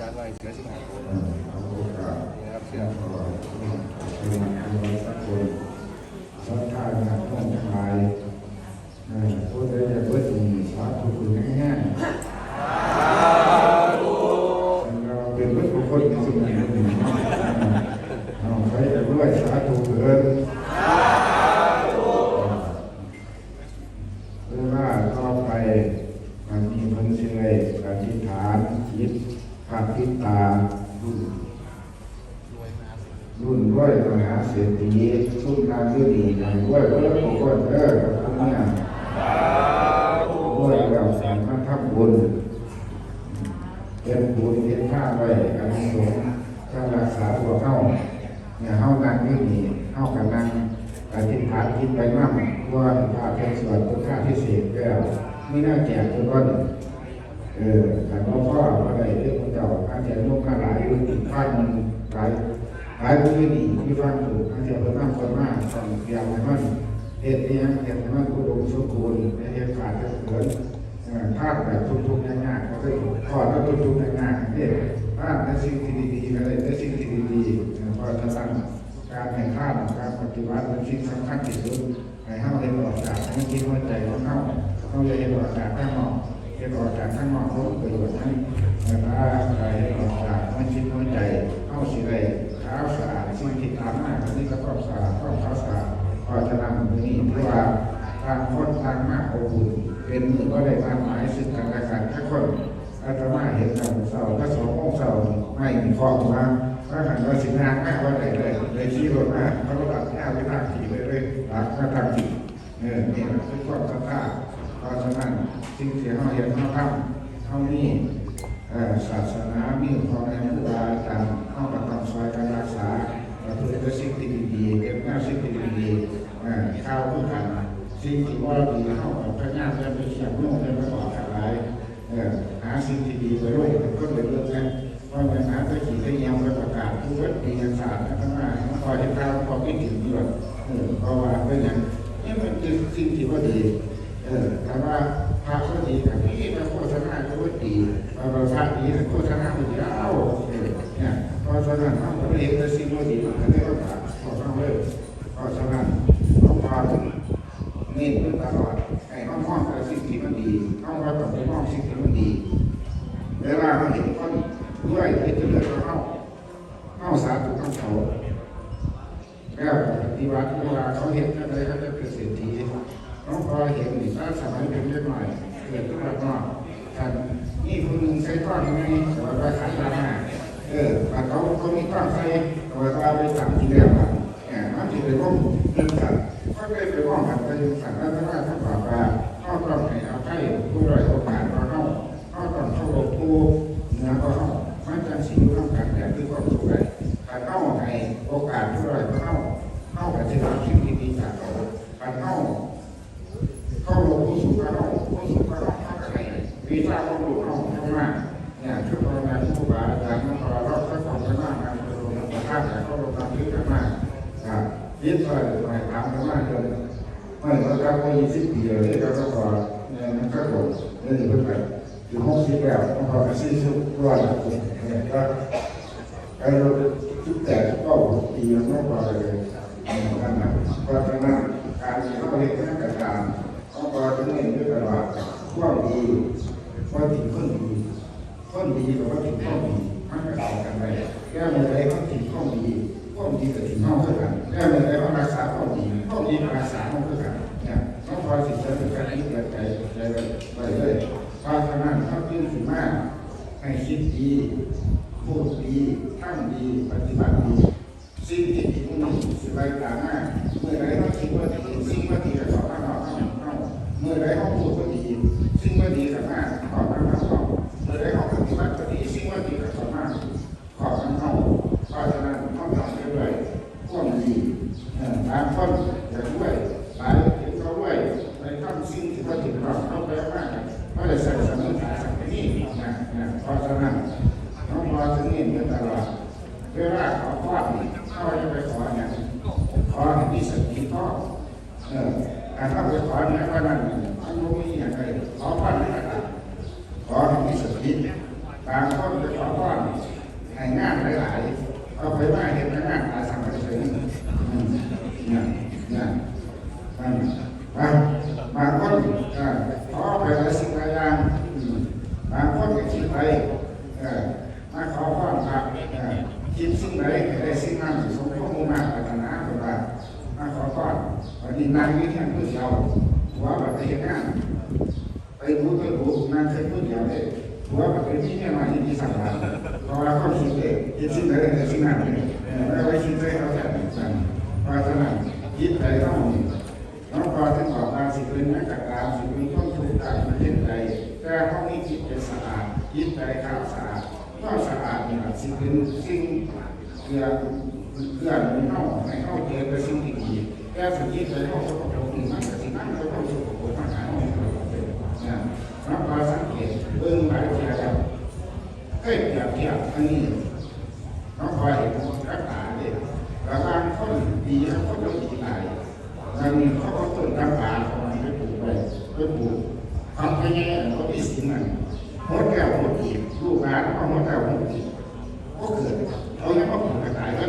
จารย์ไว้เสือสิงหาคมเออเอาโอกาสนี่นะครับเสือก็เป็นคนสักคนสักท่างานต้องทายเออผู้ใดจะเบิดมีสาธุคุณแห้งๆเราเป็นเบิดทุกคนในสมัยนี้เอาใครจะด้วยสาธุเถิดเวลาต่อไปมันมีคนเชื่ออธิษฐานจิตภาพิตารุ่น รุ่นร้อยมหาเศรษฐีสุ่มทางที่ดีนะร้อยก็แล้วก็คนเออกับคุณเนี่ยร้อยเราสามารถทำบุญเป็นบุญเป็นท่าไว้อันสงส์ถ้ารักษาตัวเข้าเนี่ยเข้านั่งที่นี่เข้ากันนั่งอธิษฐานคิดไปมั่งว่าพระเป็นส่วนพุทธาพิเศษแล้วไม่น่าแจกทุกคนเออแต่หลวงพ่อว่าได้เรื่องของเจ้าอาจารย์ลูกค้าหลายอยู่ที่ภาคมันหลาย หลายผู้ที่ดีที่ฟังถูกอาจารย์เพิ่มมากคนมากต้องเตรียมให้มันเหตุนี้เหตุให้มันอุดมสมบูรณ์ในเหตุขาดจะเกิดภาพแบบทุกๆยากๆก็ได้พอแล้วทุกๆยากๆเนี่ยภาพในสิ่งที่ดีๆก็ได้ในสิ่งที่ดีๆเพราะฉะนั้นการให้ภาพการปฏิบัติเป็นสิ่งสำคัญที่สุดให้เฮาเห็นออกจากให้คิดว่าใจของเฮาเฮาจะเห็นออกจากข้างนอกเห็นออกจากข้างนอกเขาประโยชน์ให้นะครับใครออกจากมันชิดหัวใจเข้าสิได้ ขาสะอาดสิ่งที่ตามมาอันนี้ก็ต้องสะอาดต้องขาสะอาดเพราะนั้นตรงนี้เพราะว่าทางคนทางมากอบอุ่นเป็นมือก็ได้มาหมายซึ่งกันและกันถ้าคนอาตมาเห็นกันเศร้าถ้าสองโมงเศร้าไม่มีข้อมาถ้าหันว่าสิงานมากว่าไหนเลยเลยชี้รถมาเขาก็ตัดหน้าไปทางขี่เลยเลยหลักมาทางขี่เนี่ยนี่คือความศรัทธาเพราะฉะนั้นสิ่งที่เราเห็นเราทำเท่านี้ศาสนามีของแม่ครูบาอาจารย์เข้ามาทำซอยการรักษาเราเพื่อจะสิ่งที่ดีๆเก็บหน้าสิ่งที่ดีๆเอ่อข้าวผู้กันสิ่งที่ ว่าดีเข้ากับพระญาติและไปเขียนโน้ตและไปบอกอะไรเออหาสิ่งที่ดีไปด้วยเป็นคนเลยเรื่องนั้นเพราะมันหาตะกี้ตะยียมไปประกาศผู้วัดดีงานศาสตร์ทั้งหลายคอยให้ข้าวพอไม่ถึงด้วยเออเพราะว่าเป็นอย่างนี้มันคือสิ่งที่ว่าดีเออแต่ว่าพระก็ดีแบบนี้มาโฆษณาก็ว่าดีพระพระดีโฆษณาก็ดีเอ้าเออเนี่ยเพราะฉะนั้นเราก็เห็นแต่สิ่งว่าดีมันก็ได้ว่าพระขอต้องเลยเพราะฉะนั้นเราพาถึง เน้นตลอดไอ้ห้องห้องแต่สิ่งที่มันดีห้องว่าต้องไปมองสิ่งที่มันดีเวลาเราเห็นคนด้วยที่จะเลือกเราเข้าเข้าสาธุเข้าเขาแล้วปฏิวัติเวลาเขาเห็นอะไรเขาจะเป็นเศรษฐีน้องพอเห็นนี่ถ้าสมัยเป็นเล็กหน่อยเกิดขึ้นมาก็ท่านนี่คนหนึ่งใช้ก้อนยังไงสวัสดิ์ขันธ์มาเออแต่เขาเขามีก้อนใส่สวัสดิ์ไปสามทีแล้ว ต้องให้เอาให้ผู้ด้อยโอกาสเราเข้าต้องเข้าหลบผู้เหนือก็เข้ามันจะสิ่งร่วมกันแบบที่ความสุขได้การเข้าให้โอกาสผู้ด้อยเข้าเข้ากับสิ่งที่ดีจากเขาการเข้าเข้าลงผู้สูงอายุผู้สูงอายุเข้าไปวิชาความรู้เข้าเข้ามาเนี่ยชุดพลังงานผู้บาอาจารย์นักเราเราสักสองกันมากงานประชุมประธานแต่เข้าลงการที่กันมากอ่ายึดไปไปทำกันมากเลย ไม่เราทำมายี่สิบปีเลยเราก็พอเนี่ยมันก็หมดเนี่ยอยู่เพิ่งไปอยู่ห้องสีแบบต้องพอสี่สิบร้อยเนี่ยก็ไอ้เราทุกแต่ก็ปีมันไม่พอเลยนั่นนะเพราะฉะนั้นการที่เราเห็นนักการเขาก็จะเน้นด้วยกันว่าความดีว่าถึงคนดีคนดีกับว่าถึงความดีมันก็ต่อกันไปแก้เมื่อไรเขาถึงความดี ความดีกับถึงห้องเท่ากันแก้เมื่อไรเขารักษาความดีความดีกับรักษาห้องเท่ากันเนี่ยน้องพอยสิ่งจะเป็นการคิดแบบใจใจไปเลยเพราะฉะนั้นเขาจึงถึงมากให้คิดดีพูดดีทำดีปฏิบัติดีสิ่งที่ดีมันสิไปตามมาเมื่อไรเขาคิดว่าดีสิ่งว่าดีกับเขาบ้านเราเขาเขาเมื่อไรเขาพูดว่าดีสิ่งว่าดีกับมาขอบ้านเราเมื่อไรเขาปฏิบัติว่าดีสิ่งว่าดีกับเขามาขอบ้านเขาเพราะฉะนั้นเขาทำไปด้วยความดีเอ่อบางคนจะด้วยหลายที่เขาด้วยไปทำสิ่งที่เขาถึงเราเขาไปมากเขาจะใส่สมุนไพรสักนี้นะนะ เพราะฉะนั้นน้องพอถึงนี่เมื่อตลอดเวลาขอพ่อนี่พ่อจะไปขอเนี่ยขอให้มีสติพ่อเออการเข้าไปขอเนี่ยก็นั่นเองไรขอพรนี่ก็ได้ขอให้มีสติ บางคนจะขอพรให้งานหลายๆเอาไปว่าเห็นงานอาสังเฉยๆอืมเนี่ยเนี่ยนั่นบางบางคนเอ่อขอไปหลายสิ่งหลายอย่างอืมบางคนก็คิดไปเอ่อมาขอพรครับเอ่อคิดสิ่งใดก็ได้สิ่งนั้นสมความมุ่งมั่นปรารถนาของเรามาขอพรวันนี้นางวิเทียนผู้เดียวหัวบัตรเหตุงาน ไปรู้ไปรู้งานเช็คผู้เดียวเลยหัวแบบ เป็นที่เนี่ยมาที่ดีสั่งมาเพราะว่าเขาคิดเลยคิดสิ่งใดในสิ่งนั้นเลยไม่ไว้คิดเลยเขาแค่หนึ่งสั่งเพราะฉะนั้นคิดไปเท่านี้น้องพอถึงบอกกาสิเป็นนักจักรารสิเป็นต้นทุนการมันเป็นใจแต่ห้องนี้คิดเป็นสะอาดคิดใจข้าวสะอาดก็สะอาดเนี่ยสิเป็นสิ่งเพื่อเพื่อนเข้าให้เข้าเจอเป็นสิ่งที่ดีแต่สิ่งที่เคยเข้าสกปรกมันก็สิ่งนั้นก็เข้าสกปรกมากหายไปนะรับมาสังเกตเบิ่งหลเทียแล้ว เอ้ยเปรียบเทียบอันนี้น้องคอยเห็นรักษาเนี่ยระหว่างคนดีกับคนไม่ดีหลายมันเขาก็ต้นรักษาเขาไปปลูกไปไปปลูกทำไปแง่เขาที่สิ่งนั้นหมดแก้วหมดอีกลูกหลานเขาหมดแก้วหมดอีกก็เกิดเอายังมาปลูกกระต่ายก็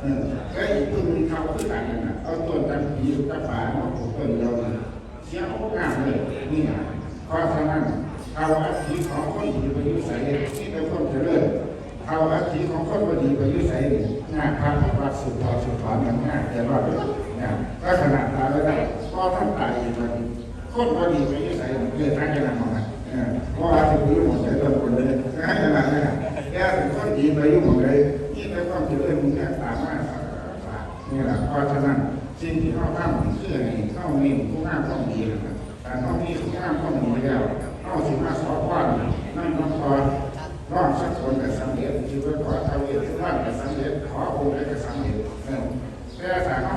เออไอ้ต้นนี้เขาคือกันนั่นนะเอาต้นตันปีตันฝามาปลูกต้นเดียวนี่เสียโอกาสเลยนี่นะเพราะฉะนั้นเอาอัฐิของคนดีไปยุใส่ที่เป็นคนเจริญเอาอัฐิของคนบดีไปยุใส่งาพระวัดสุดทอสุดถอนมันงานแต่ว่าเนี่ยก็ขนาดตายไม่ได้ก็ท่านตายอีกวันคนบดีไปยุใส่เกิดท่านจะนำมาเพราะว่าจะรู้หมดเลยตัวคนเลยให้ขนาดนั้นแค่เป็นคนดีไปยุหมดเลยนี่เป็นความเจริญมึงแค่ตามมานี่แหละเพราะฉะนั้นสิ่งที่เขาทำคือให้เข้ามีผู้งานต้องดีนะครับแต่ต้องมีทุกอย่างต้องมีแล้วเอาสิมาสอบว่านั่นน้องพอร้องสักคนแต่สำเร็จชีวิตขอทวีทุกวันแต่สำเร็จขอองค์ได้แต่สำเร็จแต่สาเอา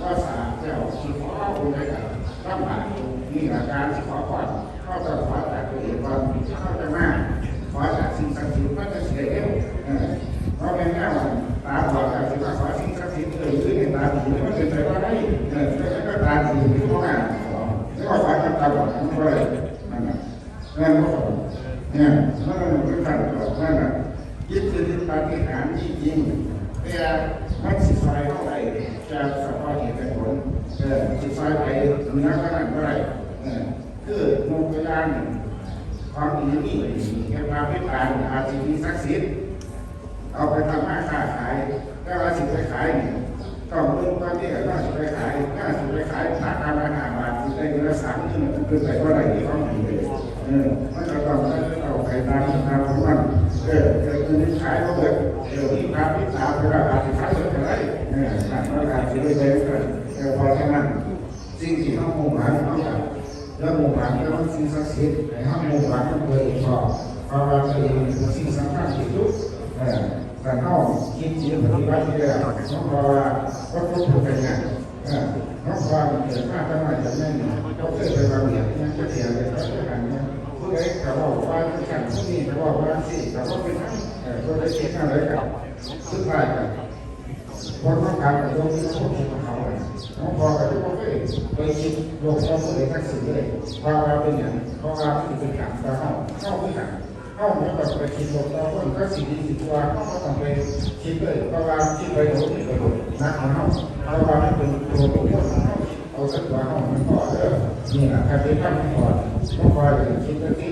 ก็สาเจ้าสิขอองค์ได้แต่ลำบากนี่หลักการสิขอก่อนก็ต้องขอจากตัวเองก่อนเข้าจะมาขอจากสิ่งศักดิ์สิทธิ์ก็จะเสียเร็วเพราะเป็นแง่ว่าตาบอดจากสิ่งขอสิ่งศักดิ์สิทธิ์เออหรือในตาดีมันเป็นไปว่าได้เออแล้วก็ตาดีทุกอย่าง แล้วก็ฝ่ายตาบอดมันก็เลยนั่นน่ะนั่นก็เนี่ยนั่นเป็นการตอบนั่นน่ะ ยึดถือปฏิหารจริงแต่มันสิซอยเท่าไหร่จะสภาพเหตุผลเออสิซอยไปเหนือขนาดเท่าไหร่เออคือมุกยานความดีนี่แค่มามพิจารอาจจะมีศักดิ์สิทธิ์เอาไปทำมาค้าขายแต่ว่าสิไปขายเนี่ยต้องเริ่มต้นที่น่าจะไปขายน่าจะไปขายราคาราคาบาทได้เงินสามขึ้นขึ้นไปเท่าไหร่ที่เขาดีเลยเออมันก็ต้องเอาไปตามตามของมันเอ อเออคือขายเขาแบบเดี๋ยวที่พาพิจารณาไปราคาที่ขายเท่าไหร่เออต่างราคาที่ด้เลยก็เออพอฉะนั้นสิ่งที่เขามุ่งหมายเขาอยากแล้วมุ่งหมายแล้วมันสิ่งศักดิ์สิทธิ์ให้เขามุ่งหมายมันเลยพอเพราะว่าเป็นสิ่งสำคัญที่สุดเออแต่เขาคิดจริงปฏิบัติที่แล้วน้องพอว่าก็ทุกข์เป็นไงน้องพอมันเกิดมาตั้งแต่ยังไม่เขาเคยไปบางอย่างยังจะเสียเลยก็จะหันเนี่ยผู้ใดเขาบอกว่าที่กันผู้นี้เขาบอกว่าสิเขาก็เป็น เออผู้ใดคิดอะไรกับสุดท้ายกันพอต้องการจะยกที่ทุกข์ของเขาน้องพอก็จะบอกเฮ้ยไปคิดยกเขาเลยทั้งสิ่งเลยพราะว่าเป็นอย่างเพราะว่าเป็นการแต่เขาเข้าไม่กันเข้าไม่ต้องไปคิดลงเราคนก็สิ่งดีสิ่งว่าเข้าก็ต้องไปคิดเลยเพราะว่าคิดไปโดนไปโดนนะเอาเข้าเพราะว่าเป็นตัวเป็นคนเข้าเอาสักว่าเข้ามันก็เออนี่แหละการเป็นข้ามก่อนต้องคอยคิดเรื่องที่